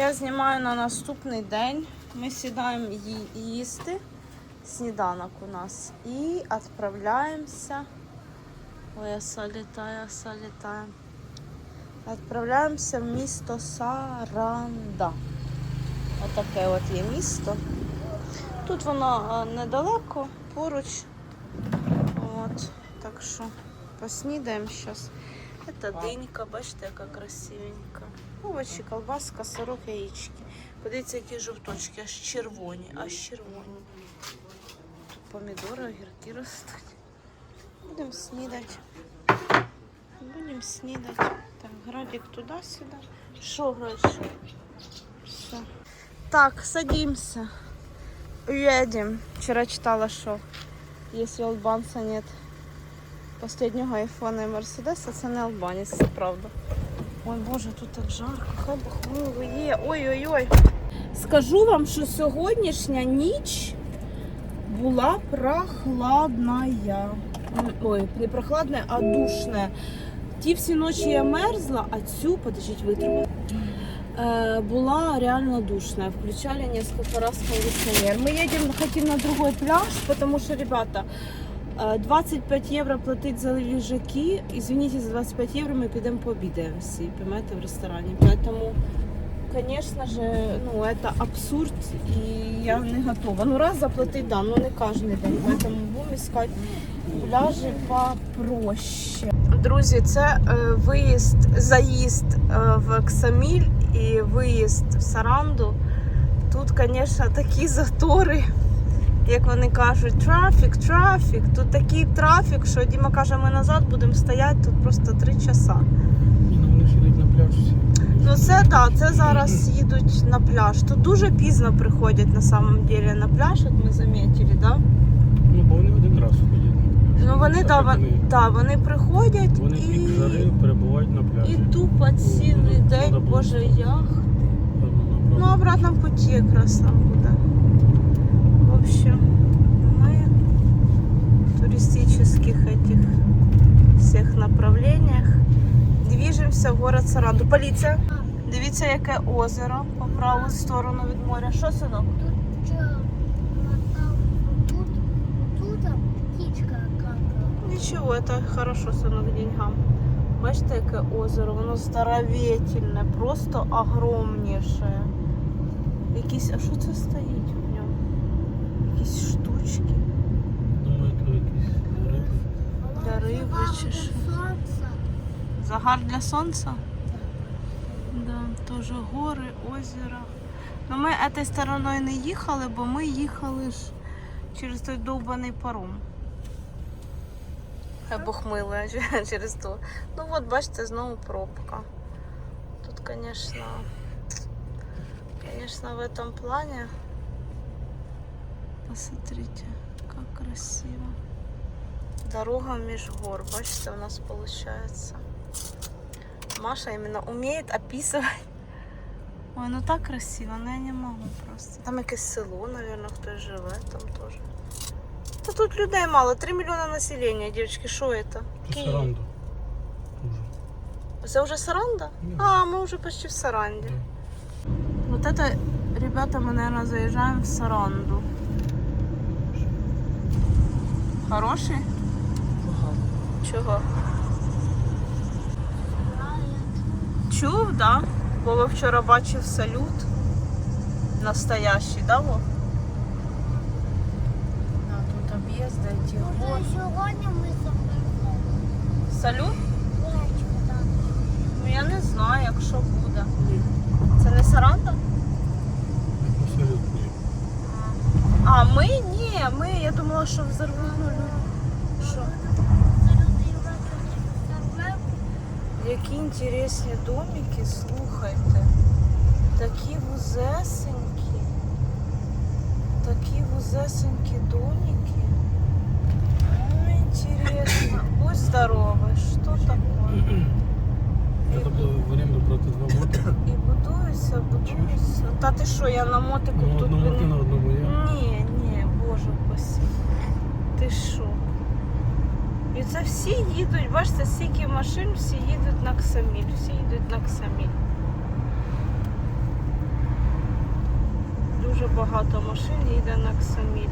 Я знімаю на наступний день. Ми сідаємо ї- їсти. Сніданок у нас. І відправляємося. Ой, оса літає, оса літає. Відправляємося в місто Саранда. Отаке от є місто. Тут воно е, недалеко, поруч. От, так що поснідаємо зараз. Це динька, бачите, яка красивенька. Овочі, колбаска, сирок, яєчки. Подивіться, які жовточки, аж червоні, аж червоні. Тут помідори, огірки ростуть. Будемо снідати. Будемо снідати. Так, градик туди-сюди. Що, градик? Все. Так, садимся. Едем. Вчера читала, если у албанца нет последнього айфона і Мерседеса, це не албанець, це правда. Ой Боже, тут так жарко, хай Бог милує. Ой-ой-ой. Скажу вам, що сьогоднішня ніч була прохладна. Ой, не прохладна, а душна. Ті всі ночі я мерзла, а цю, подождіть, витру. Э, была реально душная. Включали несколько раз кондиционер. Мы едем, хотим на другой пляж, потому что, ребята, э, 25 євро платить за лежаки. Извините, за 25 євро ми підемо пообідаємо всі, понимаете, в ресторані. Поэтому, конечно же, ну, это абсурд, и я не готова. Ну, раз заплатить, да, но не кожен день. Поэтому будемо искать пляжі попроще. Друзі, це е, виїзд, заїзд е, в Ксаміль і виїзд в Саранду. Тут, звісно, такі затори, як вони кажуть, трафік, трафік. Тут такий трафік, що Діма каже, ми назад будемо стояти тут просто три часа. Ні, ну вони ж на пляж всі. Ну це так, це зараз їдуть на пляж. Тут дуже пізно приходять на самом деле на пляж, як ми замітили, да? Ну, бо вони один раз ходять на пляж. Ну вони, Так, да, як вон- да, вони приходять Вони і, пік жари перебувають на пляжі. і тупо цілий Ну, день, боже. Певно, Ну, обратном пути якраз там буде. В общем, мы в туристических этих всех направлениях движемося в город Саранду. Поліція. Дивіться, яке озеро по праву сторону від моря. Що синок? Тут? Тут, тут птичка какала. Нічого, це хорошо, синок, деньгам. Бачите, яке озеро, воно здоровительне, просто огромніше. Якісь, а що це стоїть? Якісь штучки. Думаю, то якісь риби. Для риби чи що? Загар для сонця? Да, теж гори, озеро. Ну ми цією стороною не їхали, бо ми їхали ж через той довбаний паром. Хай Бог через то. Ну от бачите, знову пробка. Тут, конечно, конечно, в этом плане. Посмотрите, как красиво. Дорога меж гор, бачите, у нас получается. Маша именно умеет описывать. Ой, ну так красиво, но я не могу просто. Там якесь село, наверное, хтось живе там теж. Та тут людей мало, 3 мільйони населення, дівчатки, що це? Це Саранду. Уже. Це вже Саранда? Ні. А, ми вже почти в Саранді. Да. Вот это, ребята, мы, наверное, заезжаем в Саранду. Хороший? Чого? Чув, да? Вова вчора бачив салют. Настоящий, да, Вов? Да, тут ті Уже гори. сегодня мы собрали Салют? да. Ну я не знаю, якщо буде. Це не Саранда? Абсолютно ні. А, ми ні, ми, я думала, що взорванули. Що? Які інтересні домики, слухайте. Такі вузесенькі. Такі вузесенькі домики. Ну, интересно. Будь здоровый, что такое? Я тобто в оренду брати два моти. І будуються, будуються. Та ти що, я на мотику Ну, тут. одному ти на одному я. Ні, ні, боже упаси. Ти що? І це всі їдуть, бачите, стільки машин, всі їдуть на Ксаміль, всі їдуть на Ксаміль. багато машин їде на Ксаміль.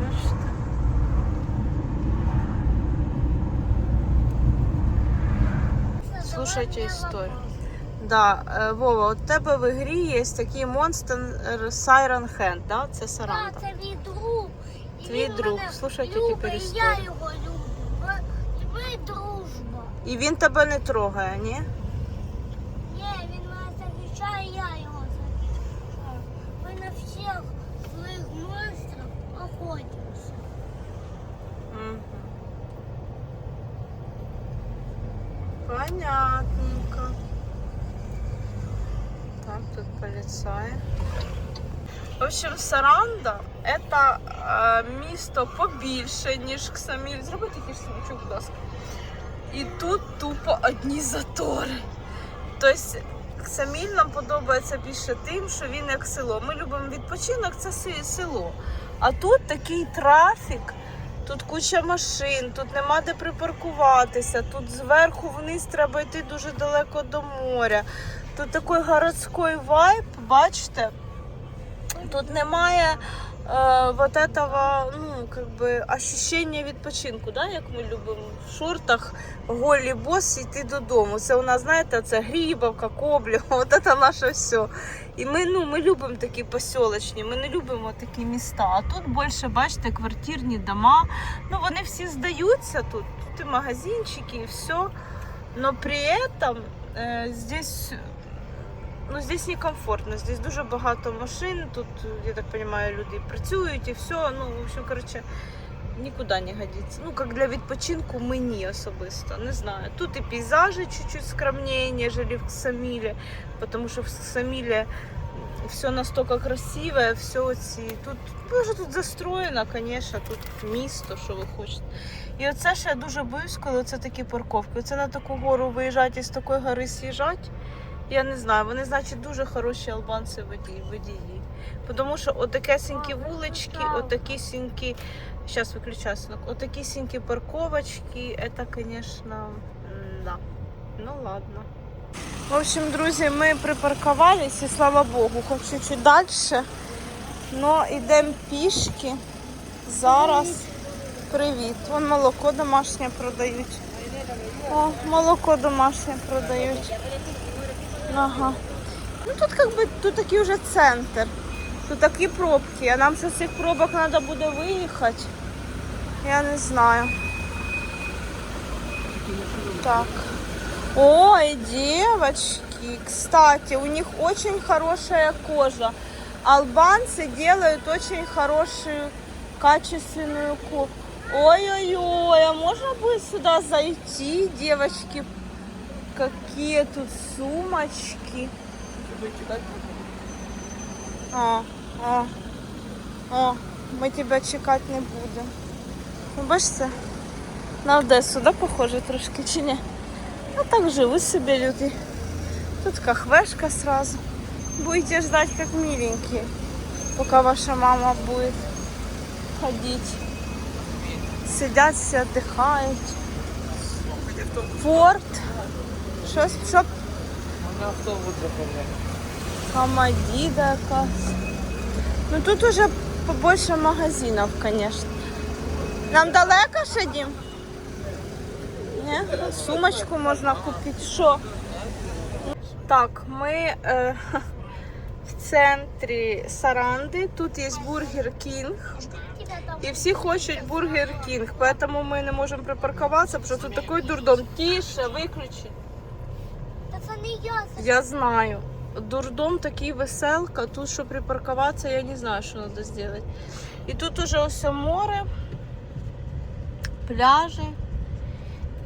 Бачите? Слушайте історію. Да, е, Вова, у тебе в ігрі є такий монстр Siren Hand, да? Це Так, Саранда. це мій друг. І Твій він друг. мене Слухайте любить, тепер і історію. Я його люблю. Ми- Ми дружба. І він тебе не трогає? Ні, він мене захищає, я його захищаю. Ми на всіх злих монстрів охотимося. Мгм. Понятненько. Так, тут. В общем, Саранда это е, місто побільше, ніж Ксаміль. Зроби такий смачок, будь ласка. І тут тупо одні затори. Тобто Ксаміль нам подобається більше тим, що він як село. Ми любимо відпочинок, це село. А тут такий трафік, тут куча машин, тут нема де припаркуватися, тут зверху вниз треба йти дуже далеко до моря. Тут такий городський вайб, бачите? Тут немає е, вот этого, ну, как бы, ощущення відпочинку, да? як ми любимо в шортах, голі бос йти додому. Це у нас, знаєте, це Грібовка, Коблів, от це наше все. І ми, ну, ми любимо такі посілочні, ми не любимо такі міста. А тут більше, бачите, квартирні дома. Ну, вони всі здаються тут. Тут і магазинчики, і все. Но при этом е, здесь Ну, здесь некомфортно, здесь дуже багато машин, тут, я так понимаю, люди працюють і все. Ну, в общем, короче, нікуди не годиться. Ну, як для відпочинку мені особисто, не знаю. Тут і пейзажі чуть-чуть скромнее, нежели в Самілі, тому що в Самілі все настолько красиве, все ці. Тут, може, тут застроєно, звісно, тут місто, що ви хочете. І оце ще я дуже боюсь, коли це такі парковки. Оце на таку гору виїжджати і з такої гори з'їжджати. Я не знаю, вони, значить, дуже хороші албанці водії. водії. Тому що отакесенькі вулички, отакісінькі, зараз виключаю синок, отакісінькі парковочки, це, звісно, да. Ну ладно. В общем, друзі, ми припаркувались і слава Богу, хоч чуть-чуть далі. Но йдемо пішки. Зараз. Привіт. Вон молоко домашнє продають. О, молоко домашнє продають. Ага. Ну тут как бы тут такий вже центр. Тут такі пробки, а нам ще з цих пробок треба буде виїхати. Я не знаю. Так. Ой, девочки, кстати, у них очень хорошая кожа. Албанцы делают очень хорошую, качественную кожу. Ой-ой-ой, а можно будет сюда зайти, девочки? Какие тут сумочки. А, а, а, ми тебе чекати не будемо. Ну, бачите, на Одесу, да, похоже трошки чи ні? А так живуть собі люди. Тут кахвешка сразу. Будете ждать как миленькие, пока ваша мама будет ходить. Сидят все, отдыхают. Форт. Що, що Вона автобус заправляє. Хамадіда якась. Ну тут уже побольше магазинів, звісно. Нам далеко ще дім? Ні? Сумочку можна купити. Що? Так, ми е, в центрі Саранди. Тут є бургер Кінг. І всі хочуть бургер Кінг, тому ми не можемо припаркуватися, тому що тут такий дурдом. Тише, виключи. Я, Я знаю. Дурдом такий веселка. Тут, щоб припаркуватися, я не знаю, що треба зробити. І тут уже ось море, пляжі.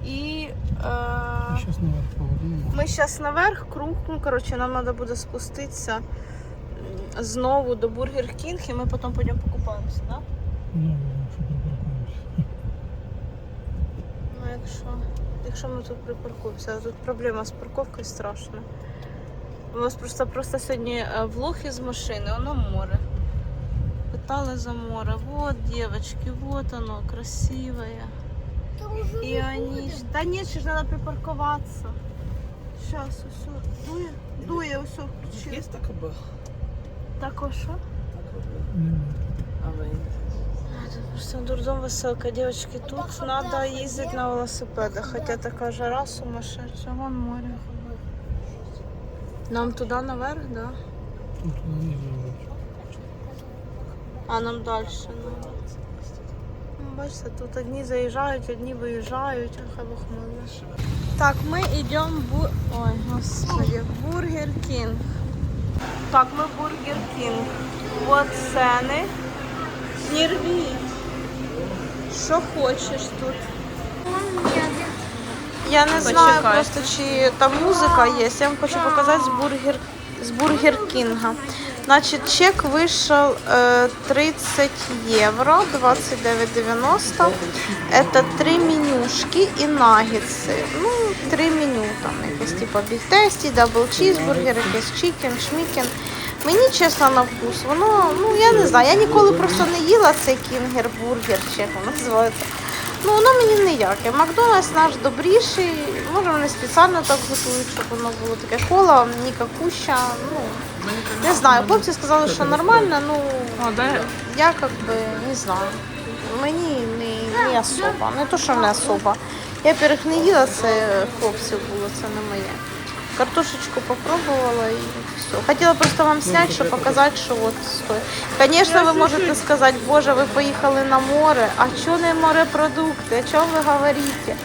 І е, ми зараз наверх, круг. Ну, коротше, нам треба буде спуститися знову до Бургер Кінг, і ми потім підемо покупаємося, так? Да? Ну, що припаркуємося. Ну, якщо, якщо ми тут припаркуємося, а тут проблема з парковкою страшна. У нас просто, просто сьогодні е, влог із машини, воно море. Питали за море. Вот, девочки, вот оно, красивое. Та не они... Да нет, ще ж надо припарковаться. Зараз усе дує. Дує, усе включили. Є така була? Так, а що? Нема. А ви? Дурдом веселка, девочки. Тут надо ездить на велосипедах, хотя такая жара сумасшедшая. Вон море. Нам туда наверх, да? А нам дальше надо. Ну, бачите, тут одні заїжджають, одні виїжджають, хай Бог милує. Так, ми йдемо в бу... Ой, господи, Бургер Кінг. Так, ми Бургер Кінг. Вот ціни. Не рвіть. Що хочеш тут? Я не знаю просто, чи там музика є. Я вам хочу показати з бургер, з бургер Кінга. Значить, чек вийшов е, 30 євро, 29,90. Это три менюшки і наггетси. Ну, три меню там якесь типу бігтесті, дабл чізбургер, якийсь чікен, шмікен. Мені чесно на вкус, воно, ну я не знаю, я ніколи просто не їла цей кінгер-бургер, чи як воно називається. Ну, воно мені ніяке. Макдональдс наш добріший. Може вони спеціально так готують, щоб воно було таке коло, ні какуща. Ну, не знаю. Хлопці сказали, що нормально, ну я как би не знаю. Мені не, не особо. Не то, що не особо. Я перех не їла, це хлопців було, це не моє. Картошечку попробовала і все. Хотіла просто вам зняти, щоб показати, що от стоїть. Звісно, ви можете сказати, боже, ви поїхали на море, а чого не морепродукти, о чого ви говорите?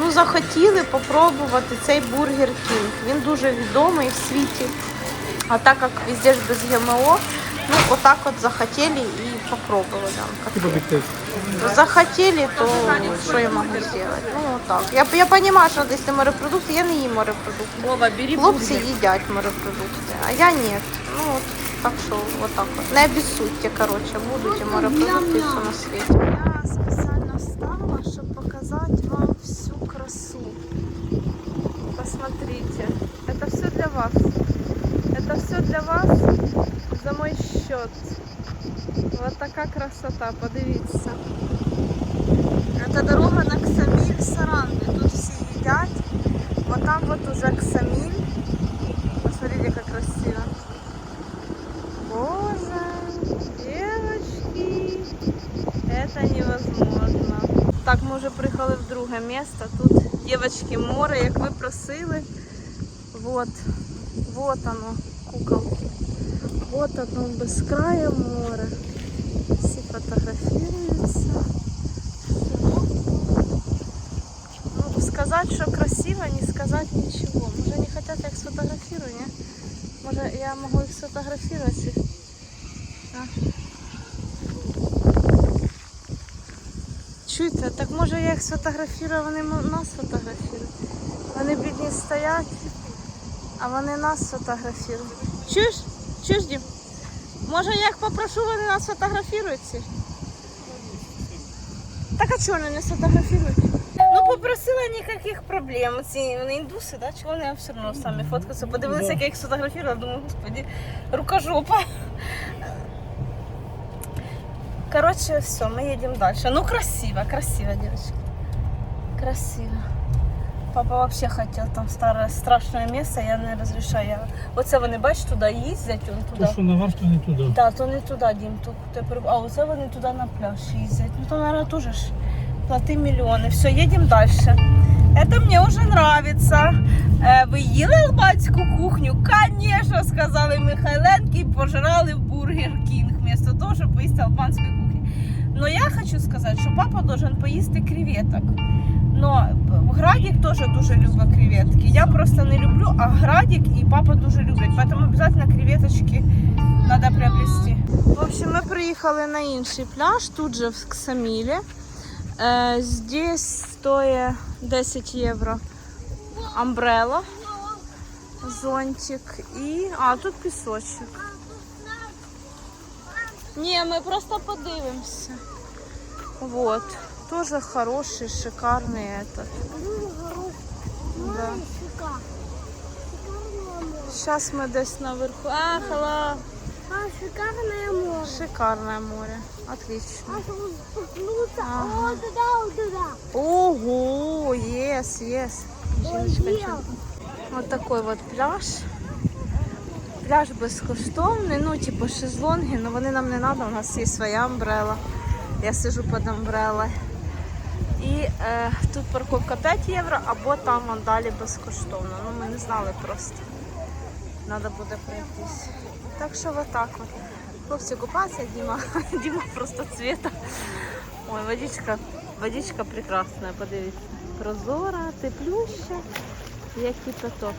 Ну, захотіли попробувати цей бургер Кінг. Він дуже відомий в світі. А так як везде ж без ГМО, ну вот так вот захотели и попробовали. там Типа бігтест. как-то. Захотели, то что я могу сделать? Ну вот так. Я, я понимаю, что если морепродукты, я не їм морепродукти. Вова, бери Хлопці бургер. їдять морепродукти, а я ні. Ну от так що вот так от. Не обіссудьте, коротше, будуть і морепродукти і все на світі. Я спеціально стала, щоб показати вам всю красу. Посмотрите, это все для вас. Это все для вас за мой счет. Вот така красота, подивіться. Это дорога на Ксаміль Саранди. Тут всі їдять. Вот там вот уже Ксамиль. Посмотрите, как красиво. Боже, девочки, это невозможно. Так, ми вже приїхали в друге місто. Тут, девочки, море, як ви просили. Вот, вот оно, куколки. Вот оно, без края море. Всі фотографируются. Ну, сказать, что красиво, не сказать ничего. Может, не хотят, я их сфотографирую, не? Может, я могу их сфотографировать? А? Чуєте, так може я їх сфотографірую, а вони нас фотографірують. Вони бідні стоять, а вони нас фотографірують. Чуєш? Чуєш, Дім? Може я їх попрошу, вони нас фотографірують? всі? Так а чого вони не сфотографірують? Ну попросила ніяких проблем. Ці вони індуси, да? чого вони все одно самі фоткаються. Подивилися, як я їх сфотографувала, думаю, господи, рукожопа. Короче, все, мы едем дальше. Ну, красиво, красиво, девочки. Красиво. Папа вообще хотел там старое страшное место, я не разрешаю. Я... Оце вони, бачиш, туди їздять, он То, що наверх, то не туди. Да, то не туди, Дім, то тепер. А оце вони туди на пляж їздять. Ну то, наверное, теж ж плати мільйони. Все, їдемо далі. Это мне уже нравится. Е, ви їли албанську кухню? Конечно, сказали Михайленки, пожрали в Бургер Кінг, вместо того, щоб поїсти албанської кухні. Но я хочу сказати, що папа должен поїсти креветок. Но Градик теж дуже любить креветки. Я просто не люблю, а Градик і папа дуже люблять. Поэтому обязательно креветочки Надо приобрести. В общем, ми приїхали на інший пляж, тут же в Ксамілі. Е, здесь стоїть 10 євро амбрела, зонтик і. А, тут пісочок. Ні, ми просто подивимося. Вот. Тоже хороший, шикарный этот. Да. Сейчас мы десь наверху. А, хала. А, шикарное море. Шикарное море. Отлично. А, спускнуться. Ага. О, туда, вот туда. Ого, yes, yes. Жіночка, Ой, чу- Ось такий от пляж. Пляж безкоштовний, ну, типу шезлонги, але вони нам не треба, у нас є своя амбрела. Я сижу під амбрелою. І е, тут парковка 5 євро, або там далі безкоштовно. Ну, ми не знали просто. Треба буде пройтись. Так що отак от. Хлопці купаються, Діма, Діма просто цвіта. Ой, водичка, водичка прекрасна, подивіться. Прозора, теплюща, як кипяток.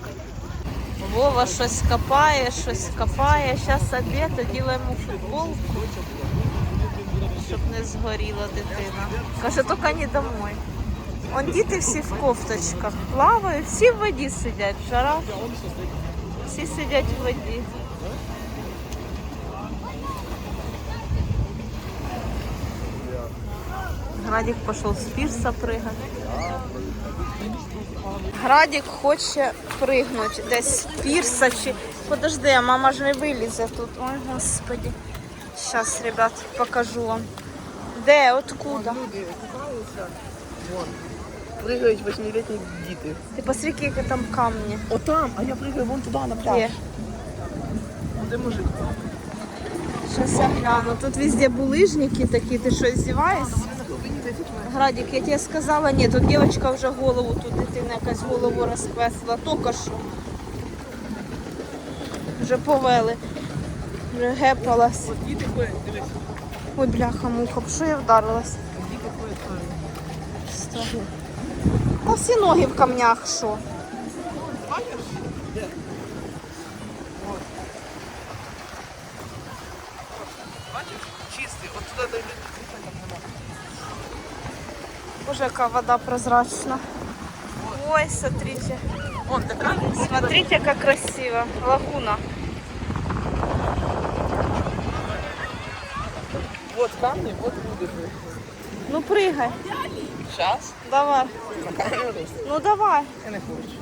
Вова щось копає, щось копає. Зараз обід, оділаємо футболку, щоб не згоріла дитина. Каже, тільки не домой. Он діти всі в кофточках плавають, всі в воді сидять, жара. Всі сидять в воді. Градик пішов з пірса пригати. Градик хоче пригнути десь з пірса чи. Подожди, а мама ж не вилізе тут. Ой, господи. Зараз, ребят, покажу вам. Де, откуда? Люди купаються, вон, пригають восьмилітні діти. Ти посвіки, які там камні. Отам, а я пригаю вон туди, на пляж. Є. Де мужик? Зараз я гляну. Тут везде булижники такі, ти що, здіваєшся? На глибині 10 метрів. Градик, я тебе сказала, ні, тут дівчинка вже голову, тут дитина якась голову розквесила, тільки що. Вже повели. Дивись. Ой, бляха, муха, що я вдарилась? Там. Та всі ноги в камнях, що? Боже, яка вода прозрачна. Ой, смотрите. Смотрите, как красиво. Лагуна. От камні, от люди. Ну прыгай. Щас. Давай. На камеру. Ну давай. Я не хочу.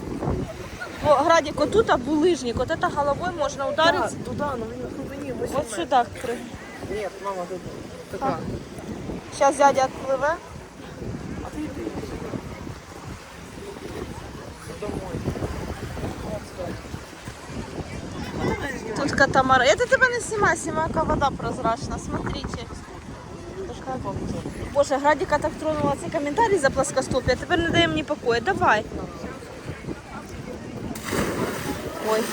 О, Градик, отут а булыжник. Вот это головой можно ударить. Так, туди, ну він на глибині 8 Вот метрів. сюда прыгай. Ні, мама, тут така. Сейчас дядя отплыве. А ти йди. Домой. Тут катамаран. Это тебя не снимай, снимай, какая вода прозрачна. Смотрите. Боже, Градика так тронула цей коментарій за плоскостопие. Тепер не дає мені покою. Давай. Ой.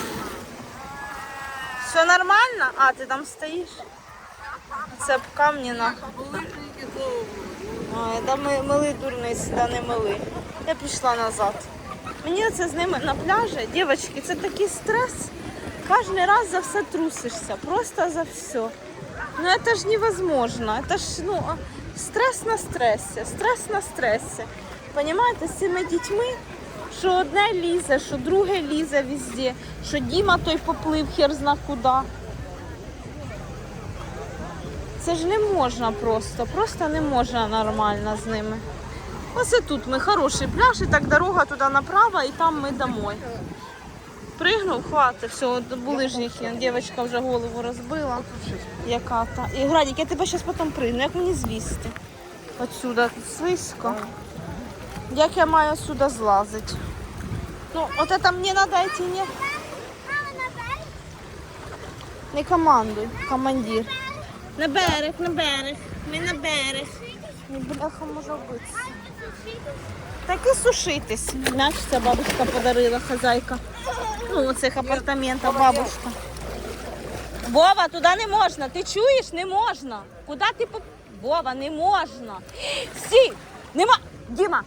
Все нормально? А, ти там стоїш? Це б камні на. Ой, да ми мили дурниці, да не мили. Я пішла назад. Мені це з ними на пляжі, дівчатки, це такий стрес. Кожен раз за все трусишся, просто за все. Ну это ж невозможно. Это ж ну стрес на стресі, стрес на стресі. Понимаєте, з цими дітьми, що одне лізе, що друге лізе везде, що Діма той поплив хер зна куди. Це ж не можна просто, просто не можна нормально з ними. Ось і тут ми хороший пляж, і так дорога туди направо, і там ми домой. Пригнув, хватить, все, от булижники. Дівчинка вже голову розбила. Яка та. І Градік, я тебе зараз потім пригну. Як мені злізти? Отсюда тут слизько. Як я маю сюди злазити? Ну, от це мені треба йти, ні? Не командуй, командир. На берег, на берег. Ми на берег. Не бляха може бути. Так і сушитись. Мяч ця бабушка подарила, хазяйка. Ну, у цих апартаментах бабушка. Вова, туди не можна. Ти чуєш? Не можна. Куди ти по... Вова, не можна. Сі! Нема. Діма.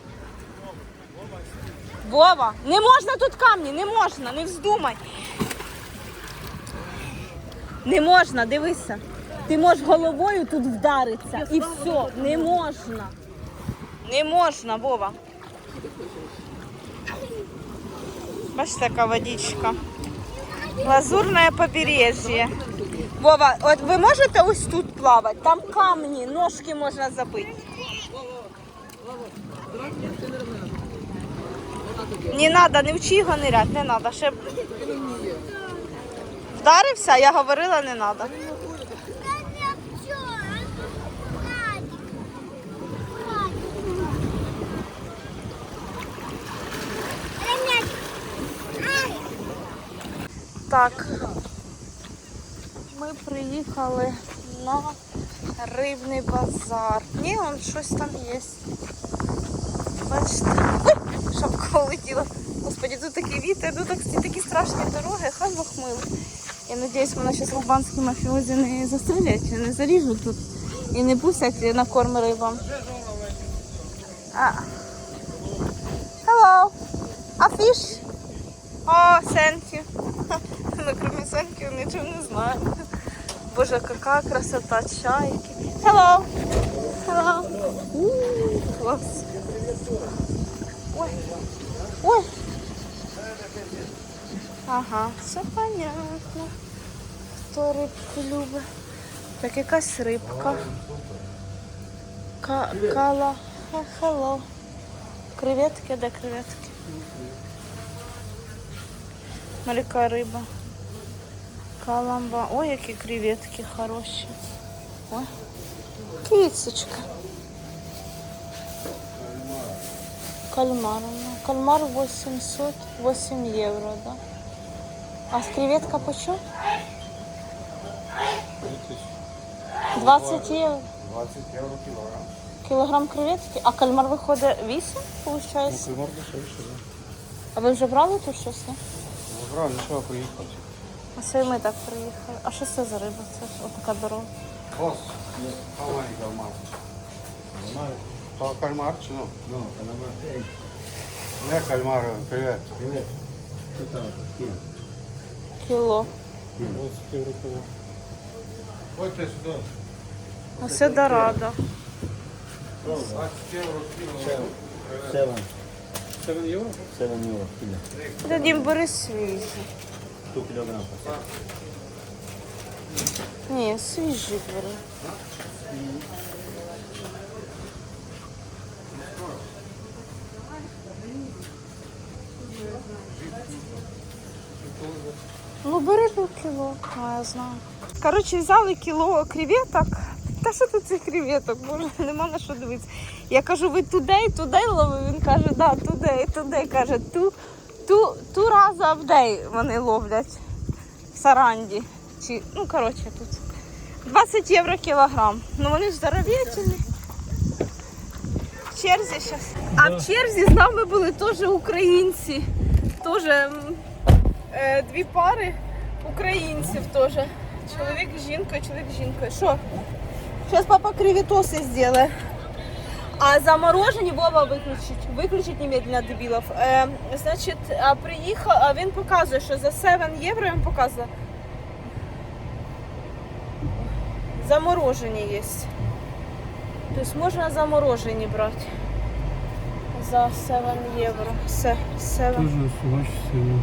Вова, не можна тут камні, не можна, не вздумай. Не можна, дивися. Ти можеш головою тут вдаритися. І все, не можна. Не можна, Вова. Бачите, така водичка. Лазурне побережжя. Вова, от ви можете ось тут плавати? Там камні, ножки можна забити. Не треба, не вчи його ниряти, не треба. Ще... Вдарився, я говорила, не треба. Так. Ми приїхали на рибний базар. Ні, он щось там є. Бачите? Шапка улетіла. Господи, тут такий вітер, тут так- такі страшні дороги, хай Бог милий. Я надіюсь, мене зараз албанські мафіозі не застрелять, не заріжуть тут і не пустять на корм рибам. А. Hello. A fish? О, thank you. Ну, кроме thank нічого не знаю. Боже, яка красота, чайки. Hello. Hello. Клас. Ой. Ой. Ага, все понятно. Хто рибку любить. Так, якась рибка. Кала. Hello. Креветки, де креветки? Моряка риба. Каламба. Ой, які креветки хороші. Ой. Кисочка. Кальмар. ну, Кальмар 800, 8 євро, да? А с креветка почем? 20 євро. 20 євро кілограм. Кілограм креветки. А кальмар виходить 8, виходить? Кримор дешевше, да. А ви вже брали тут щось? ні? Добре, нічого приїхати. А це і ми так приїхали. А що це за риба? Це ж отака дорога. Бос, хавай кальмар. То кальмар чи ну? No, calamar. Не кальмар, привет. Привет. Что там? Кіло. 20. Ходьте сюди. А це дорада. 20 євро кіло. Seven. 7 євро? Seven euro kilo. Дадім бери свіжі. Two kilogram. Ні, свіжі бери. Ну, бери пів кіло, а я знаю. Коротше, взяли кіло креветок. Та що тут цих креветок? Боже, нема на що дивитися. Я кажу, ви туди туди ловили? Він каже, да, туди туди. Каже, ту, ту, ту раза в день вони ловлять в Саранді. Чи, ну, коротше, тут. 20 євро кілограм. Ну вони ж здоровечні. В черзі зараз. А в черзі з нами були теж українці. Теж е, дві пари українців теж. Чоловік з жінкою, чоловік з жінкою. Що? Зараз папа кривітоси зробить. А заморожені Вова виключить. Виключить немедленно дебілов. Е, значить, а приїхав, а він показує, що за 7 євро він показує. Заморожені є. Тобто можна заморожені брати. За 7 євро. Все, 7. Дуже сумасшедший. ну.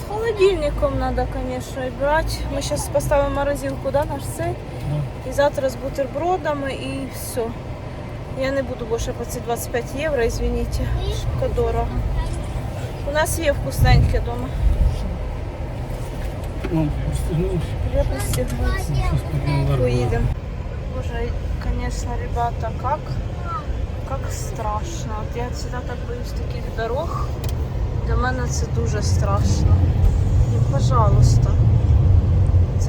З холодильником треба, звісно, брати. Ми зараз поставимо морозилку, да, наш цей. І завтра з бутербродами і все. Я не буду більше по ці 25 євро, извините. Шибко дорого. У нас є вкусненьке вдома. Я пристегнусь. Сейчас пойдем в арбуз. Поїдемо. Боже, звісно, ребята, как, как страшно. От я завжди так боюсь таких дорог. Для мене це дуже страшно. І, пожалуйста.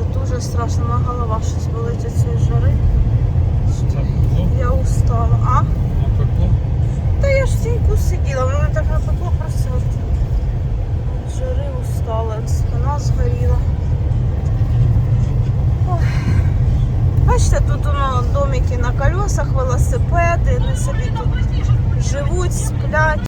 Це дуже страшно. Моя голова щось болить від цієї жари. Я устала. А? Та я ж в тіньку сиділа, воно так напекло просто. от Від жари устала, спина згоріла. Ой. Бачите, тут воно домики на колесах, велосипеди, вони собі тут живуть, сплять.